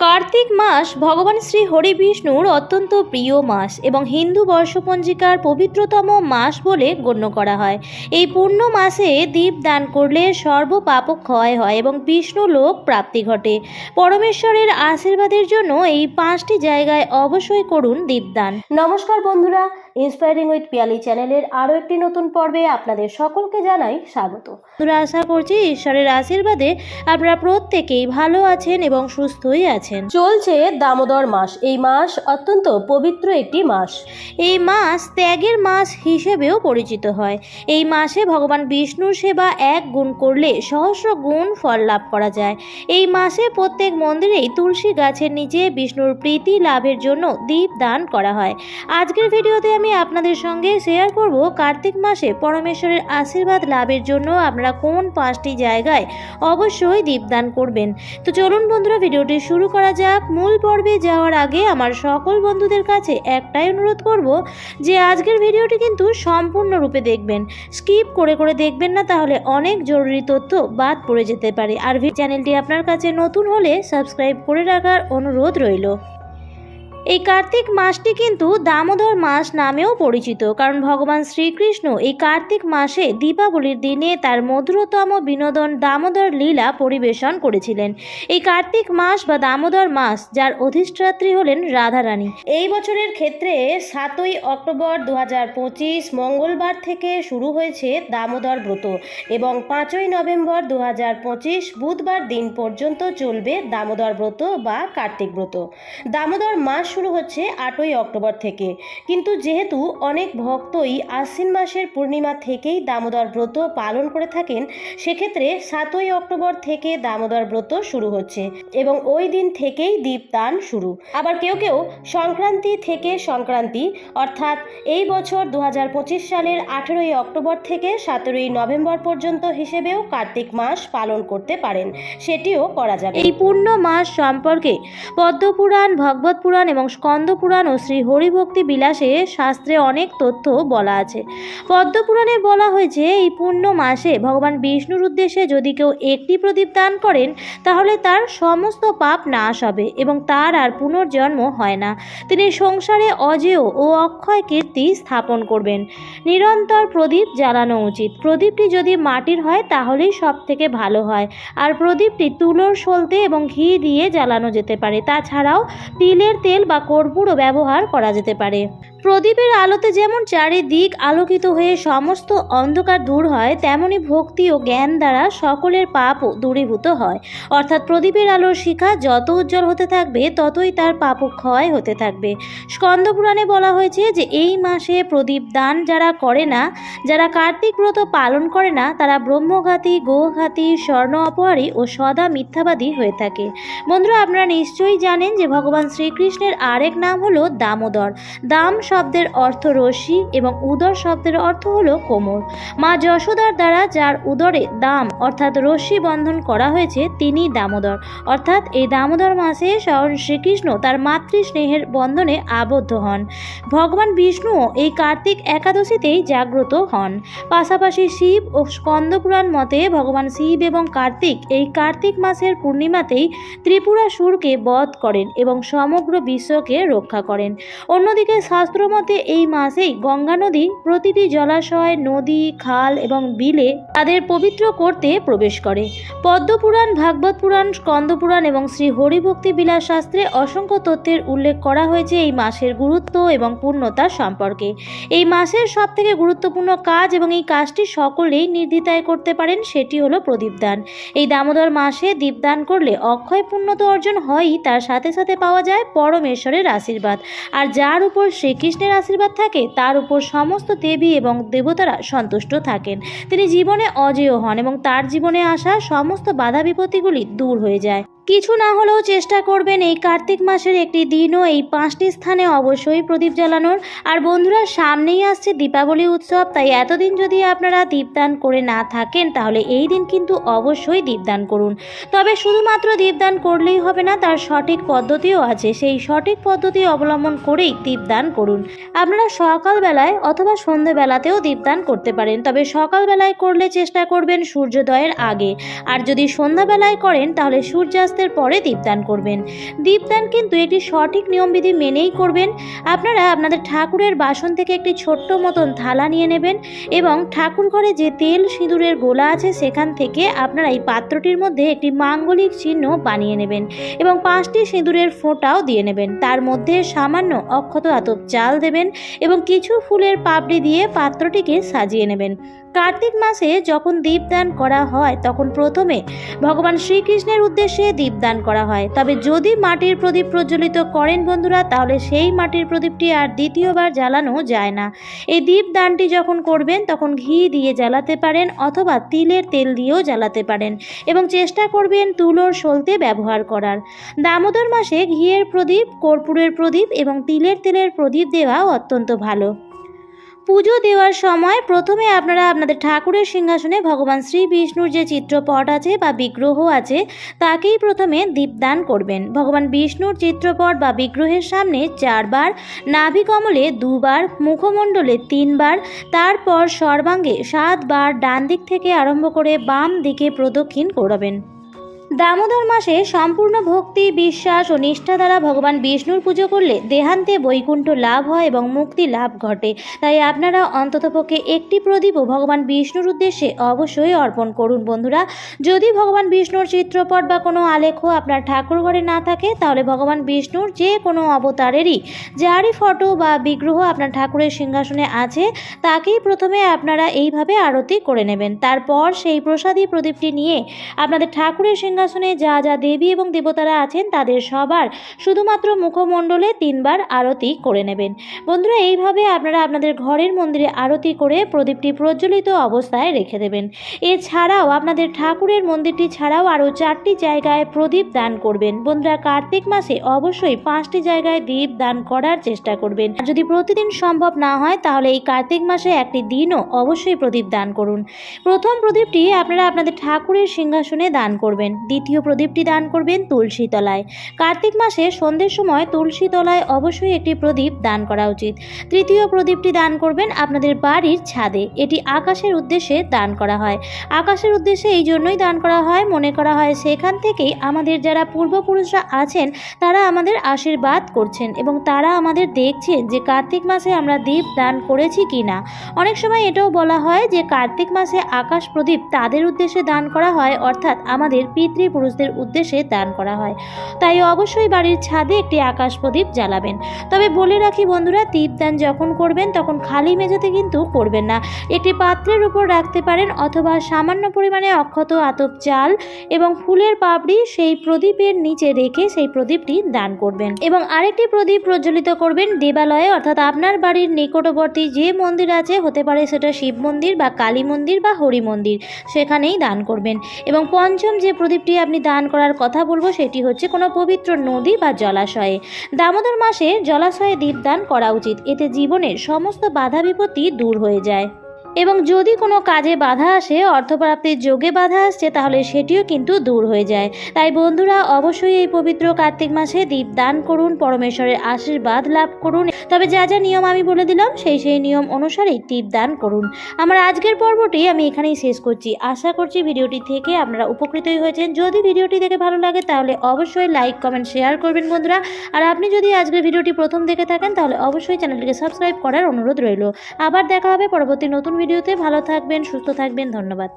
কার্তিক মাস ভগবান শ্রী হরি বিষ্ণুর অত্যন্ত প্রিয় মাস এবং হিন্দু বর্ষপঞ্জিকার পবিত্রতম মাস বলে গণ্য করা হয়। এই পূর্ণ মাসে দীপ দান করলে সর্ব পাপ ক্ষয় হয় এবং বিষ্ণু লোক প্রাপ্তি ঘটে। পরমেশ্বরের আশীর্বাদের জন্য এই পাঁচটি জায়গায় অবশ্যই করুন দীপদান নমস্কার বন্ধুরা ইন্সপায়ারিং উইথ পিয়ালি চ্যানেলের আরও একটি নতুন পর্বে আপনাদের সকলকে জানাই স্বাগত। বন্ধুরা আশা করছি ঈশ্বরের আশীর্বাদে আপনারা প্রত্যেকেই ভালো আছেন এবং সুস্থই আছেন। চলছে দামোদর মাস। এই মাস অত্যন্ত পবিত্র একটি মাস। এই মাস ত্যাগের মাস হিসেবেও পরিচিত হয়। এই মাসে ভগবান বিষ্ণুর সেবা এক গুণ করলে সহস্র গুণ ফল লাভ করা যায়। এই মাসে প্রত্যেক মন্দিরেই তুলসী গাছের নিচে বিষ্ণুর প্রীতি লাভের জন্য দীপ দান করা হয়। আজকের ভিডিওতে আমি আপনাদের সঙ্গে শেয়ার করব কার্তিক মাসে পরমেশ্বরের আশীর্বাদ লাভের জন্য আপনারা কোন পাঁচটি জায়গায় অবশ্যই দীপদান করবেন। তো চলুন বন্ধুরা, ভিডিওটি শুরু করা যাক, মূল পর্বে যাওয়ার আগে আমার সকল বন্ধুদের কাছে একটাই অনুরোধ করব যে আজকের ভিডিওটি কিন্তু সম্পূর্ণরূপে দেখবেন। স্কিপ করে করে দেখবেন না, তাহলে অনেক জরুরি তথ্য বাদ পড়ে যেতে পারে। আর চ্যানেলটি আপনার কাছে নতুন হলে সাবস্ক্রাইব করে রাখার অনুরোধ রইল। এই কার্তিক মাসটি কিন্তু দামোদর মাস নামেও পরিচিত, কারণ ভগবান শ্রীকৃষ্ণ এই কার্তিক মাসে দীপাবলির দিনে তার মধুরতম বিনোদন দামোদর লীলা পরিবেশন করেছিলেন। এই কার্তিক মাস বা দামোদর মাস, যার অধিষ্ঠাত্রী হলেন রাধারানী। এই বছরের ক্ষেত্রে সাতই অক্টোবর দু মঙ্গলবার থেকে শুরু হয়েছে দামোদর ব্রত এবং পাঁচই নভেম্বর দু বুধবার দিন পর্যন্ত চলবে দামোদর ব্রত বা কার্তিক ব্রত। দামোদর মাস শুরু হচ্ছে আটই অক্টোবর থেকে। কিন্তু যেহেতু অনেক ভক্তই আশ্বিন মাসের পূর্ণিমা থেকেই দামোদর ব্রত পালন করে থাকেন, সেক্ষেত্রে সাতই অক্টোবর থেকে দামোদর ব্রত শুরু হচ্ছে এবং ওই দিন থেকেই দীপদান শুরু। আবার কেউ কেউ সংক্রান্তি থেকে সংক্রান্তি, অর্থাৎ এই বছর দু হাজার পঁচিশ সালের আঠেরোই অক্টোবর থেকে সতেরোই নভেম্বর পর্যন্ত হিসেবেও কার্তিক মাস পালন করতে পারেন, সেটিও করা যাবে। এই পূর্ণ মাস সম্পর্কে পদ্মপুরাণ, ভগবত পুরাণ এবং স্কন্দ পুরাণ ও শ্রী হরিভক্তি বিলাসে শাস্ত্রে অনেক তথ্য বলা আছে। পদ্মপুরাণে বলা হয়েছে, এই পূর্ণ মাসে ভগবান বিষ্ণুর উদ্দেশ্যে যদি কেউ একটি প্রদীপ দান করেন, তাহলে তার সমস্ত পাপ নাশ হবে এবং তার আর পুনর্জন্ম হয় না। তিনি সংসারে অজেয় ও অক্ষয় কীর্তি স্থাপন করবেন। নিরন্তর প্রদীপ জ্বালানো উচিত। প্রদীপটি যদি মাটির হয়, তাহলেই সব থেকে ভালো হয়। আর প্রদীপটি তুলোর সলতে এবং ঘি দিয়ে জ্বালানো যেতে পারে। তাছাড়াও তিলের তেল বা কর্পূরও ব্যবহার করা যেতে পারে। প্রদীপের আলোতে যেমন চারিদিক আলোকিত হয়ে সমস্ত অন্ধকার দূর হয়, তেমনি ভক্তি ও জ্ঞান দ্বারা সকলের পাপও দূরীভূত হয়। অর্থাৎ প্রদীপের আলোর শিখা যত উজ্জ্বল হতে থাকবে, ততই তার পাপ ক্ষয় হতে থাকবে। স্কন্দ পুরাণে বলা হয়েছে যে, এই মাসে প্রদীপ দান যারা করে না, যারা কার্তিক ব্রত পালন করে না, তারা ব্রহ্মঘাতী, গোঘাতী, স্বর্ণ অপহারী ও সদা মিথ্যাবাদী হয়ে থাকে। বন্ধুরা, আপনারা নিশ্চয়ই জানেন যে ভগবান শ্রীকৃষ্ণের আরেক নাম হলো দামোদর। দাম শব্দের অর্থ রশ্মি এবং উদর শব্দের অর্থ হলো কোমর। মা যশোদার দ্বারা যার উদরে দাম অর্থাৎ রশ্মি বন্ধন করা হয়েছে, তিনি দামোদর। অর্থাৎ এই দামোদর মাসে স্বয়ং শ্রীকৃষ্ণ তার মাতৃ স্নেহের বন্ধনে আবদ্ধ হন। ভগবান বিষ্ণুও এই কার্তিক একাদশীতেই জাগ্রত হন। পাশাপাশি শিব ও স্কন্দপুরাণ মতে ভগবান শিব এবং কার্তিক এই কার্তিক মাসের পূর্ণিমাতেই ত্রিপুরা সুরকে বধ করেন এবং সমগ্র বিশ্বকে রক্ষা করেন। অন্যদিকে শাস্ত্রমতে এই মাসেই গঙ্গা নদী প্রতিটি জলাশয়, নদী, খাল এবং বিলে তাদের পবিত্র করতে প্রবেশ করে। পদ্মপুরাণ ভাগবত পুরাণ স্কন্দপুরাণ এবং শ্রী হরিভক্তি বিলাস শাস্ত্রে অসংখ্য তথ্যের উল্লেখ করা হয়েছে এই মাসের গুরুত্ব এবং পূর্ণতা সম্পর্কে। এই মাসের সব থেকে গুরুত্বপূর্ণ কাজ এবং এই কাজটি সকলেই নির্দ্বিধায় করতে পারেন সেটি হলো প্রদীপদান এই দামোদর মাসে দীপদান করলে অক্ষয় পূর্ণ তো অর্জন হয়ই, তার সাথে সাথে পাওয়া যায় পরমেশ্বরের আশীর্বাদ। আর যার উপর শ্রীকৃষ্ণের আশীর্বাদ থাকে, তার উপর সমস্ত দেবী এবং দেবতারা সন্তুষ্ট থাকেন। তিনি জীবনে অজেয় হন এবং তার জীবনে আসা সমস্ত বাধা বিপত্তিগুলি দূর হয়ে যায়। কিছু না হলেও চেষ্টা করবেন এই কার্তিক মাসের একটি দিনও এই পাঁচটি স্থানে অবশ্যই প্রদীপ জ্বালানোর। আর বন্ধুরা, সামনেই আসছে দীপাবলি উৎসব, তাই এতদিন যদি আপনারা দীপদান করে না থাকেন, তাহলে এই দিন কিন্তু অবশ্যই দীপদান করুন। তবে শুধুমাত্র দীপদান করলেই হবে না, তার সঠিক পদ্ধতিও আছে। সেই সঠিক পদ্ধতি অবলম্বন করেই দীপদান করুন। আপনারা সকালবেলায় অথবা সন্ধেবেলাতেও দীপদান করতে পারেন, তবে সকালবেলায় করলে চেষ্টা করবেন সূর্যোদয়ের আগে। আর যদি সন্ধ্যাবেলায় করেন, তাহলে সূর্যাস্তের মুহূর্তের পরে দীপদান করবেন। দীপদান কিন্তু একটি সঠিক নিয়মবিধি মেনেই করবেন। আপনারা আপনাদের ঠাকুরের বাসন থেকে একটি ছোট্ট মতন থালা নিয়ে নেবেন এবং ঠাকুর ঘরে যে তেল সিঁদুরের গোলা আছে সেখান থেকে আপনারা এই পাত্রটির মধ্যে একটি মাঙ্গলিক চিহ্ন বানিয়ে নেবেন এবং পাঁচটি সিঁদুরের ফোঁটাও দিয়ে নেবেন। তার মধ্যে সামান্য অক্ষত আতপ চাল দেবেন এবং কিছু ফুলের পাপড়ি দিয়ে পাত্রটিকে সাজিয়ে নেবেন। কার্তিক মাসে যখন দীপদান করা হয় তখন প্রথমে ভগবান শ্রীকৃষ্ণের উদ্দেশ্যে দীপদান করা হয়। তবে যদি মাটির প্রদীপ প্রজ্বলিত করেন বন্ধুরা, তাহলে সেই মাটির প্রদীপটি আর দ্বিতীয়বার জ্বালানো যায় না। এই দীপদানটি যখন করবেন, তখন ঘি দিয়ে জ্বালাতে পারেন অথবা তিলের তেল দিয়েও জ্বালাতে পারেন এবং চেষ্টা করবেন তুলোর সলতে ব্যবহার করার। দামোদর মাসে ঘিয়ের প্রদীপ, কর্পূরের প্রদীপ এবং তিলের তেলের প্রদীপ দেওয়া অত্যন্ত ভালো। পুজো দেওয়ার সময় প্রথমে আপনারা আপনাদের ঠাকুরের সিংহাসনে ভগবান শ্রী বিষ্ণুর যে চিত্রপট আছে বা বিগ্রহ আছে, তাকেই প্রথমে দীপদান করবেন। ভগবান বিষ্ণুর চিত্রপট বা বিগ্রহের সামনে চারবার নাভিকমলে দুবার, মুখমণ্ডলে তিনবার, তারপর সর্বাঙ্গে সাতবার ডান দিক থেকে আরম্ভ করে বাম দিকে প্রদক্ষিণ করাবেন। দামোদর মাসে সম্পূর্ণ ভক্তি, বিশ্বাস ও নিষ্ঠা দ্বারা ভগবান বিষ্ণুর পুজো করলে দেহান্তে বৈকুণ্ঠ লাভ হয় এবং মুক্তি লাভ ঘটে। তাই আপনারা অন্ততপক্ষে একটি প্রদীপও ভগবান বিষ্ণুর উদ্দেশ্যে অবশ্যই অর্পণ করুন বন্ধুরা। যদি ভগবান বিষ্ণুর চিত্রপট বা কোনো আলেখ আপনার ঠাকুর ঘরে না থাকে, তাহলে ভগবান বিষ্ণুর যে কোনো অবতারেরই যারই ফটো বা বিগ্রহ আপনার ঠাকুরের সিংহাসনে আছে, তাকেই প্রথমে আপনারা এইভাবে আরতি করে নেবেন। তারপর সেই প্রসাদী প্রদীপটি নিয়ে আপনাদের ঠাকুরের সিংহাসনে যা যা দেবী এবং দেবতারা আছেন তাদের সবার শুধুমাত্র মুখমণ্ডলে তিনবার আরতি করে নেবেন। বন্ধুরা, এইভাবে আপনারা আপনাদের ঘরের মন্দিরে আরতি করে প্রদীপটি প্রজ্বলিত অবস্থায় রেখে দেবেন। এছাড়াও আপনাদের ঠাকুরের মন্দিরটি ছাড়াও আরও চারটি জায়গায় প্রদীপ দান করবেন। বন্ধুরা, কার্তিক মাসে অবশ্যই পাঁচটি জায়গায় দীপ দান করার চেষ্টা করবেন। আর যদি প্রতিদিন সম্ভব না হয়, তাহলে এই কার্তিক মাসে একটি দিনও অবশ্যই প্রদীপ দান করুন। প্রথম প্রদীপটি আপনারা আপনাদের ঠাকুরের সিংহাসনে দান করবেন। দ্বিতীয় প্রদীপটি দান করবেন তুলসী তলায়। কার্তিক মাসে সন্ধ্যের সময় তুলসী তলায় অবশ্যই একটি প্রদীপ দান করা উচিত। তৃতীয় প্রদীপটি দান করবেন আপনাদের বাড়ির ছাদে। এটি আকাশের উদ্দেশ্যে দান করা হয়। আকাশের উদ্দেশ্যে এই জন্যই দান করা হয়, মনে করা হয় সেখান থেকেই আমাদের যারা পূর্বপুরুষরা আছেন, তারা আমাদের আশীর্বাদ করছেন এবং তারা আমাদের দেখছেন যে কার্তিক মাসে আমরা দীপ দান করেছি কি না অনেক সময় এটাও বলা হয় যে কার্তিক মাসে আকাশ প্রদীপ তাদের উদ্দেশ্যে দান করা হয়, অর্থাৎ আমাদের পিতৃপুরুষদের উদ্দেশ্যে দান করা হয়। তাই অবশ্যই বাড়ির ছাদে একটি আকাশ প্রদীপ জ্বালাবেন। তবে বলে রাখি বন্ধুরা, দীপদান যখন করবেন, তখন খালি মেঝেতে কিন্তু করবেন না। একটি পাত্রের উপর রাখতে পারেন অথবা সামান্য পরিমাণে অক্ষত আতপ চাল এবং ফুলের পাপড়ি সেই প্রদীপের নিচে রেখে সেই প্রদীপটি দান করবেন। এবং আরেকটি প্রদীপ প্রজ্বলিত করবেন দেবালয়ে, অর্থাৎ আপনার বাড়ির নিকটবর্তী যে মন্দির আছে, হতে পারে সেটা শিব মন্দির বা কালী মন্দির বা হরি মন্দির, সেখানেই দান করবেন। এবং পঞ্চম যে প্রদীপটি আপনি দান করার কথা বলব, সেটি হচ্ছে কোনো পবিত্র নদী বা জলাশয়ে। দামোদর মাসে জলাশয়ে দীপদান করা উচিত। এতে জীবনের সমস্ত বাধা বিপত্তি দূর হয়ে যায়। এবং যদি কোনো কাজে বাধা আসে, অর্থপ্রাপ্তির যোগে বাধা আসছে, তাহলে সেটিও কিন্তু দূর হয়ে যায়। তাই বন্ধুরা, অবশ্যই এই পবিত্র কার্তিক মাসে দীপ দান করুন, পরমেশ্বরের আশীর্বাদ লাভ করুন। তবে যা যা নিয়ম আমি বলে দিলাম, সেই সেই নিয়ম অনুসারেই দীপ দান করুন। আমার আজকের পর্বটি আমি এখানেই শেষ করছি। আশা করছি ভিডিওটি থেকে আপনারা উপকৃতই হয়েছেন। যদি ভিডিওটি দেখে ভালো লাগে, তাহলে অবশ্যই লাইক, কমেন্ট, শেয়ার করবেন বন্ধুরা। আর আপনি যদি আজকের ভিডিওটি প্রথম দেখে থাকেন, তাহলে অবশ্যই চ্যানেলটিকে সাবস্ক্রাইব করার অনুরোধ রইল। আবার দেখা হবে পরবর্তী নতুন ভিডিওতে ভালো থাকবেন সুস্থ থাকবেন ধন্যবাদ।